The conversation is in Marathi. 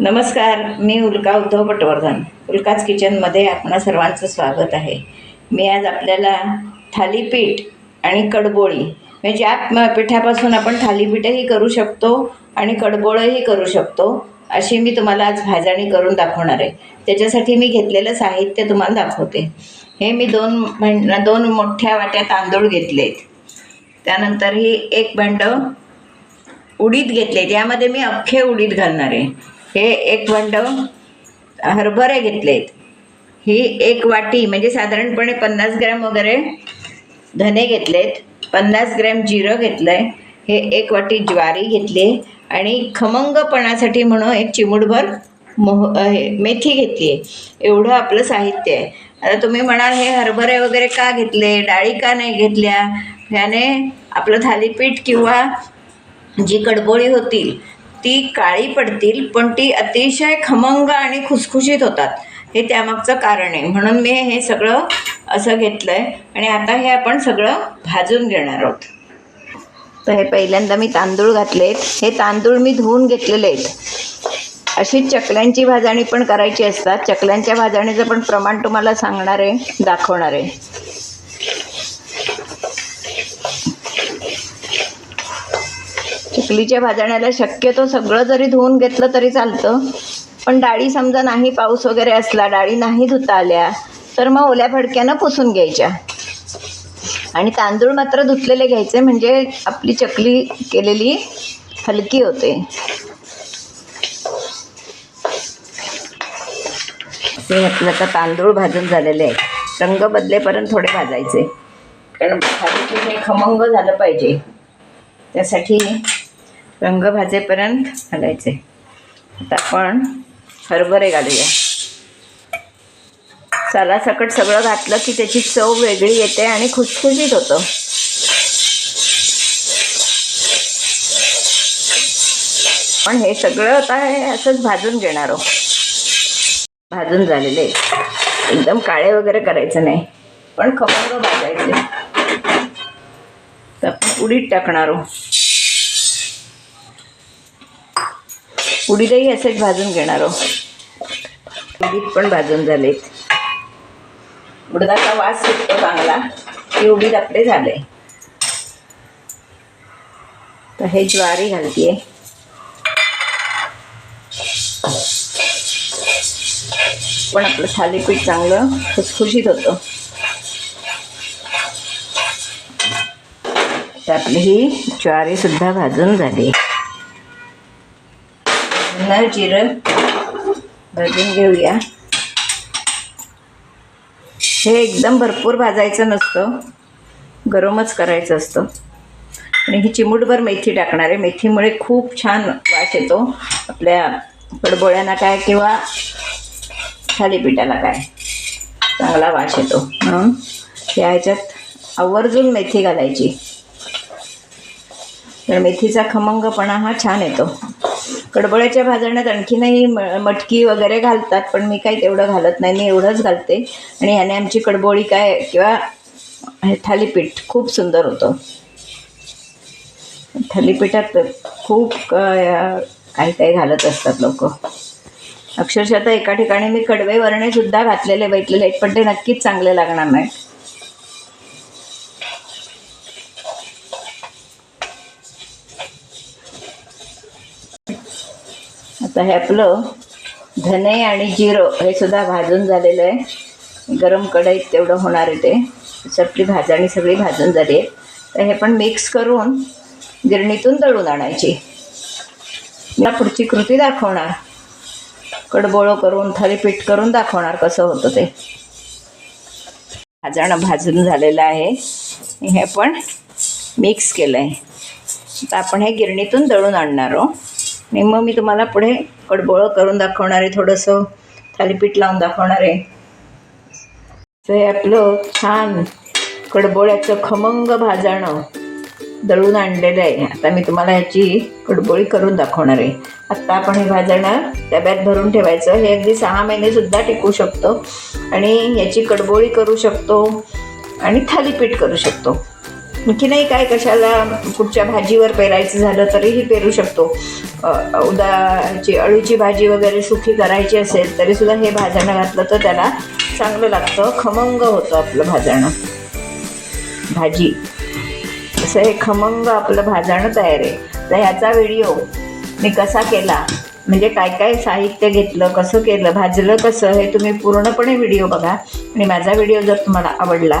नमस्कार मी उल्का उद्धव पटवर्धन. उल्काच किचनमध्ये आपणा सर्वांचं स्वागत आहे. मी आज आपल्याला थालीपीठ आणि कडबोळी म्हणजे ज्या पिठापासून आपण थालीपीठही करू शकतो आणि कडबोळंही करू शकतो अशी मी तुम्हाला आज भाजणी करून दाखवणार आहे. त्याच्यासाठी मी घेतलेलं साहित्य तुम्हाला दाखवते. हे मी दोन भांड दोन मोठ्या वाट्या तांदूळ घेतलेत. त्यानंतर ही एक भांडं उडीद घेतले यामध्ये मी अख्खे उडीद घालणार आहे. हे एक बंड हरभरे घेतलेत. ही एक वाटी म्हणजे साधारणपणे पन्नास ग्रॅम वगैरे धने घेतलेत पन्नास ग्रॅम जिरं घेतलं आहे हे एक वाटी ज्वारी घेतली आणि खमंगपणासाठी म्हणून एक चिमुटभर मोह हे मेथी घेतली. आहे एवढं आपलं साहित्य आहे. आता तुम्ही म्हणाल हे हरभरे वगैरे का घेतले? डाळी का नाही घेतल्या? ह्याने आपलं थालीपीठ किंवा जी कडबोळी होतील ती काळी पडतील पण ती अतिशय खमंग आणि खुसखुशीत होतात. हे त्यामागचं कारण आहे. म्हणून मी हे सगळं असं घेतलं आहे आणि आता हे आपण सगळं भाजून घेणार आहोत. तर हे पहिल्यांदा मी तांदूळ घातलेत. हे तांदूळ मी धुवून घेतलेले आहेत. अशीच चकल्यांची भाजणी पण करायची असतात. चकल्यांच्या भाजणीचं पण प्रमाण तुम्हाला सांगणार आहे दाखवणार आहे. चकलीच्या भाजण्याला शक्यतो सगळं जरी धुवून घेतलं तरी चालतं. पण डाळी समजा नाही पाऊस वगैरे असला डाळी नाही धुता आल्या तर मग ओल्या फडक्यानं पुसून घ्यायच्या. आणि तांदूळ मात्र धुतलेले घ्यायचे म्हणजे आपली चकली केलेली हलकी होते. असे म्हटलं आता तांदूळ भाजून झालेले आहेत. रंग बदलेपर्यंत थोडे भाजायचे. कारण थालीपीठ हे खमंग झालं पाहिजे त्यासाठी रंग भाजेपर्यंत घालायचे. आता आपण हरभरे घालूया. सालासकट सगळं घातलं की त्याची चव वेगळी येते आणि खुसखुशीत होतं. पण हे सगळं आता हे असंच भाजून घेणार आहोत. भाजून झालेले. एकदम काळे वगैरे करायचं नाही. पण खमंग भाजायचे. तर आपण टाकणार आहोत. उडीदही असेच भाजून घेणार आहोत उडीद पण भाजून झालेत. उडदाचा वास सुटतो चांगला. की उडीद आपले झाले. तर हे ज्वारी घालतीये. पण आपलं थालीपीठ चांगलं खुसखुशीत होतं. तर आपली ही ज्वारी सुद्धा भाजून झाली. न जिरं भाजून घेऊया हे एकदम भरपूर भाजायचं नसतं. गरमच करायचं असतं. आणि ही चिमूटभर मेथी टाकणार आहे. मेथीमुळे खूप छान वास येतो. आपल्या कडबोळ्यांना काय किंवा थालीपीठाला काय. चांगला वास येतो. म्हणून ह्या ह्याच्यात आवर्जून मेथी घालायची. तर मेथीचा खमंगपणा हा छान येतो. कडबोळ्याच्या भाजण्यात आणखीनही म मटकी वगैरे घालतात पण मी काही तेवढं घालत नाही. मी एवढंच घालते. आणि ह्याने आमची कडबोळी काय किंवा थालीपीठ खूप सुंदर होतं. थालीपीठात खूप काही काही घालत असतात लोक. अक्षरशः तर एका ठिकाणी मी कडवे वरणेसुद्धा घातलेले बैठलेले आहेत पण ते नक्कीच चांगले लागणार नाहीत. आता हे आपलं धने आणि जिरं हे सुद्धा भाजून झालेलं आहे. गरम कढईत तेवढं होणार आहे ते. तशी भाजणी सगळी भाजून झाली आहे. तर हे पण मिक्स करून गिरणीतून दळून आणायची. मला पुढची कृती दाखवणार. कडबोळं करून थालीपीठ करून दाखवणार कसं होतं ते. भाजणं भाजून झालेलं आहे. हे पण मिक्स केलं आहे आता आपण हे गिरणीतून दळून आणणार आहोत आणि मग मी तुम्हाला पुढे कडबोळं करून दाखवणार आहे थोडंसं थालीपीठ लावून दाखवणार. आहे तर हे आपलं छान कडबोळ्याचं खमंग भाजणं दळून आणलेलं आहे. आता मी तुम्हाला ह्याची कडबोळी करून दाखवणार. आहे आत्ता आपण हे भाजणं डब्यात भरून ठेवायचं. हे अगदी सहा महिनेसुद्धा टिकू शकतो. आणि ह्याची कडबोळी करू शकतो आणि थालीपीठ करू शकतो. की नाही काय कशाला कुठच्या भाजीवर पेरायचं झालं तरीही पेरू शकतो. उदाची अळूची भाजी वगैरे सुखी करायची असेल तरीसुद्धा हे भाजणं घातलं तर त्याला चांगलं लागतं. खमंग होतं आपलं भाजणं भाजी. असं हे खमंग आपलं भाजणं तयार आहे. तर ह्याचा व्हिडिओ मी कसा केला म्हणजे काय काय साहित्य घेतलं कसं केलं भाजलं कसं हे तुम्ही पूर्णपणे व्हिडिओ बघा. आणि माझा व्हिडिओ जर तुम्हाला आवडला